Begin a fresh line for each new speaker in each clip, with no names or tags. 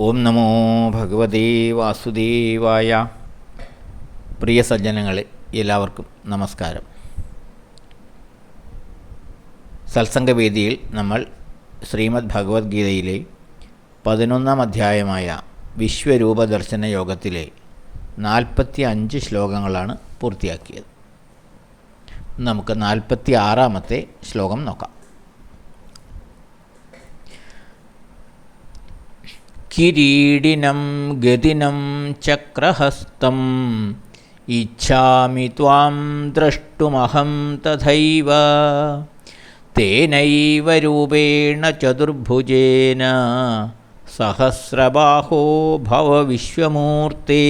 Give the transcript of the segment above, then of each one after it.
ഓം നമോ ഭഗവതേ വാസുദേവായ. പ്രിയ സജ്ജനങ്ങളെ എല്ലാവർക്കും നമസ്കാരം. സത്സംഗവേദിയിൽ നമ്മൾ ശ്രീമദ് ഭഗവത്ഗീതയിലെ പതിനൊന്നാം അധ്യായമായ വിശ്വരൂപ ദർശന യോഗത്തിലെ നാൽപ്പത്തി അഞ്ച് ശ്ലോകങ്ങളാണ് പൂർത്തിയാക്കിയത്. നമുക്ക് നാൽപ്പത്തി ആറാമത്തെ ശ്ലോകം നോക്കാം. കിരീടിനം ഗതിനം ചക്രഹസ്തം. ഇച്ഛാമി ത്വാം ദ്രഷ്ടുമഹം തഥൈവ. തേനൈവ രൂപേണ ചതുർഭുജേന. സഹസ്രബാഹോ ഭവ വിശ്വമൂർത്തേ.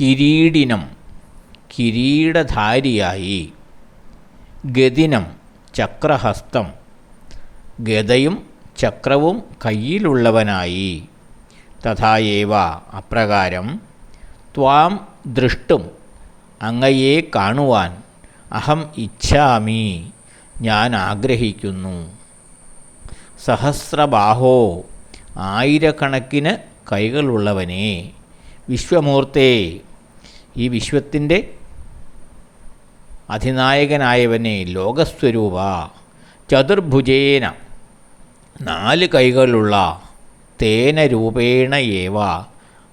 കിരീടിനം കിരീടധാരിയായി. ഗതിനം ചക്രഹസ്തം. ഗതയും ചക്രവും കയ്യിലുള്ളവനായി. തഥായേവ അപ്രകാരം ത്വാം ദൃഷ്ടും അങ്ങയെ കാണുവാൻ അഹം ഇച്ഛാമി ഞാൻ ആഗ്രഹിക്കുന്നു. സഹസ്രബാഹോ ആയിരക്കണക്കിന് കൈകളുള്ളവനെ വിശ്വമൂർത്തേ ഈ വിശ്വത്തിന്റെ അധിനായകനായവനെ ലോകസ്വരൂപ ചതുർഭുജേന നാല് കൈകളുള്ള തേന രൂപേണ ഏവ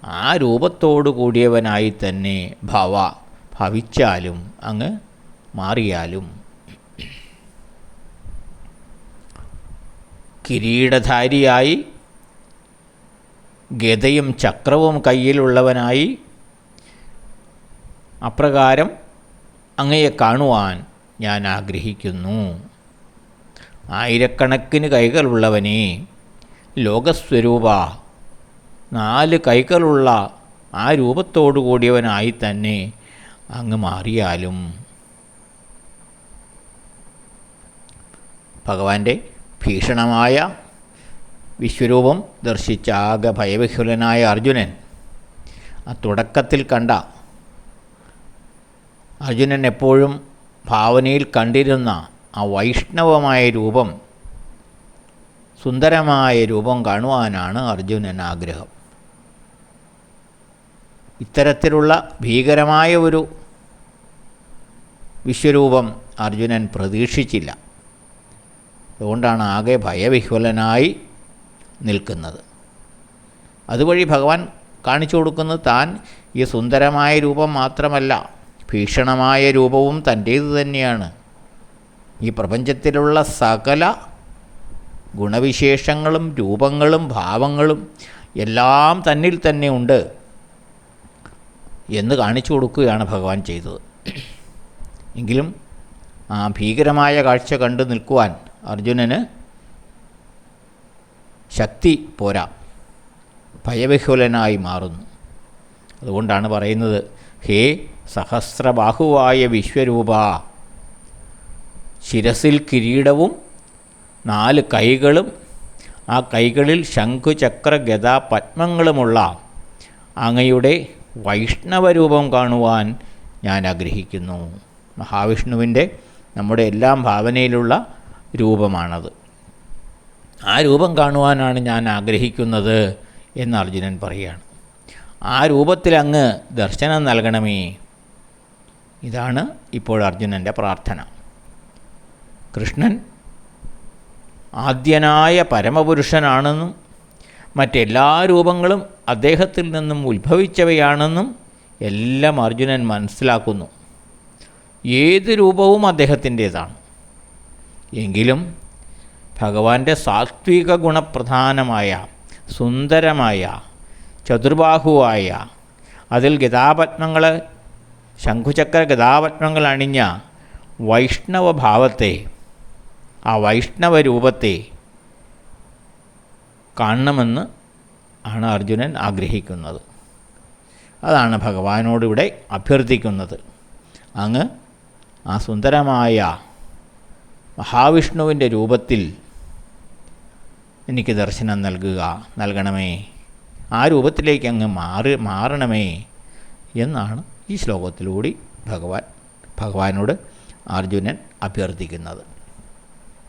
ആ രൂപത്തോടു കൂടിയവനായി തന്നെ ഭവ ഭവിച്ചാലും അങ്ങ് മാറിയാലും. കിരീടധാരിയായി ഗതയും ചക്രവും കയ്യിലുള്ളവനായി അപ്രകാരം അങ്ങയെ കാണുവാൻ ഞാൻ ആഗ്രഹിക്കുന്നു. ആയിരക്കണക്കിന് കൈകളുള്ളവനെ ലോകസ്വരൂപ. നാല് കൈകളുള്ള ആ രൂപത്തോടു കൂടിയവനായി തന്നെ അങ്ങ് മാറിയാലും. ഭഗവാന്റെ ഭീഷണമായ വിശ്വരൂപം ദർശിച്ച ആകെ ഭയവിഹുലനായ അർജുനൻ ആ തുടക്കത്തിൽ കണ്ട അർജുനൻ എപ്പോഴും ഭാവനയിൽ കണ്ടിരുന്ന ആ വൈഷ്ണവമായ രൂപം സുന്ദരമായ രൂപം കാണുവാനാണ് അർജുനൻ ആഗ്രഹം. ഇത്തരത്തിലുള്ള ഭീകരമായ ഒരു വിശ്വരൂപം അർജുനൻ പ്രതീക്ഷിച്ചില്ല. അതുകൊണ്ടാണ് ആകെ ഭയവിഹ്വലനായി നിൽക്കുന്നത്. അതുവഴി ഭഗവാൻ കാണിച്ചു കൊടുക്കുന്നത് താൻ ഈ സുന്ദരമായ രൂപം മാത്രമല്ല ഭീഷണമായ രൂപവും തന്റേത് തന്നെയാണ്. ഈ പ്രപഞ്ചത്തിലുള്ള സകല ഗുണവിശേഷങ്ങളും രൂപങ്ങളും ഭാവങ്ങളും എല്ലാം തന്നിൽ തന്നെ ഉണ്ട് എന്ന് കാണിച്ചു കൊടുക്കുകയാണ് ഭഗവാൻ ചെയ്തത്. എങ്കിലും ആ ഭീകരമായ കാഴ്ച കണ്ടു നിൽക്കുവാൻ അർജുനന് ശക്തി പോരാ ഭയവിഹുലനായി മാറുന്നു. അതുകൊണ്ടാണ് പറയുന്നത് ഹേ സഹസ്രബാഹുവായ വിശ്വരൂപ ശിരസിൽ കിരീടവും നാല് കൈകളും ആ കൈകളിൽ ശംഖുചക്ര ഗതാ പത്മങ്ങളുമുള്ള അങ്ങയുടെ വൈഷ്ണവരൂപം കാണുവാൻ ഞാൻ ആഗ്രഹിക്കുന്നു. മഹാവിഷ്ണുവിന്റെ നമ്മുടെ എല്ലാം ഭാവനയിലുള്ള രൂപമാണത്. ആ രൂപം കാണുവാനാണ് ഞാൻ ആഗ്രഹിക്കുന്നത് എന്ന് അർജുനൻ പറയുകയാണ് ആ രൂപത്തിൽ അങ്ങ് ദർശനം നൽകണമേ. ഇതാണ് ഇപ്പോൾ അർജുനന്റെ പ്രാർത്ഥന. കൃഷ്ണൻ ആദ്യനായ പരമപുരുഷനാണെന്നും മറ്റെല്ലാ രൂപങ്ങളും അദ്ദേഹത്തിൽ നിന്നും ഉത്ഭവിച്ചവയാണെന്നും എല്ലാം അർജുനൻ മനസ്സിലാക്കുന്നു. ഏത് രൂപവും അദ്ദേഹത്തിന്റേതാണ്. എങ്കിലും ഭഗവാന്റെ സാത്വിക ഗുണപ്രധാനമായ സുന്ദരമായ ചതുർബാഹുവായ അതിൽ ഗതാപത്മങ്ങൾ ശംഖുചക്ര ഗതാപത്മങ്ങൾ അണിഞ്ഞ വൈഷ്ണവഭാവത്തെ ആ വൈഷ്ണവ രൂപത്തെ കാണണമെന്ന് ആണ് അർജുനൻ ആഗ്രഹിക്കുന്നത്. അതാണ് ഭഗവാനോടിവിടെ അഭ്യർത്ഥിക്കുന്നത്. അങ്ങ് ആ സുന്ദരമായ മഹാവിഷ്ണുവിന്റെ രൂപത്തിൽ എനിക്ക് ദർശനം നൽകുക നൽകണമേ. ആ രൂപത്തിലേക്ക് അങ്ങ് മാറി മാറണമേ എന്നാണ് ഈ ശ്ലോകത്തിലൂടി ഭഗവാൻ ഭഗവാനോട് അർജുനൻ അഭ്യർത്ഥിക്കുന്നത്.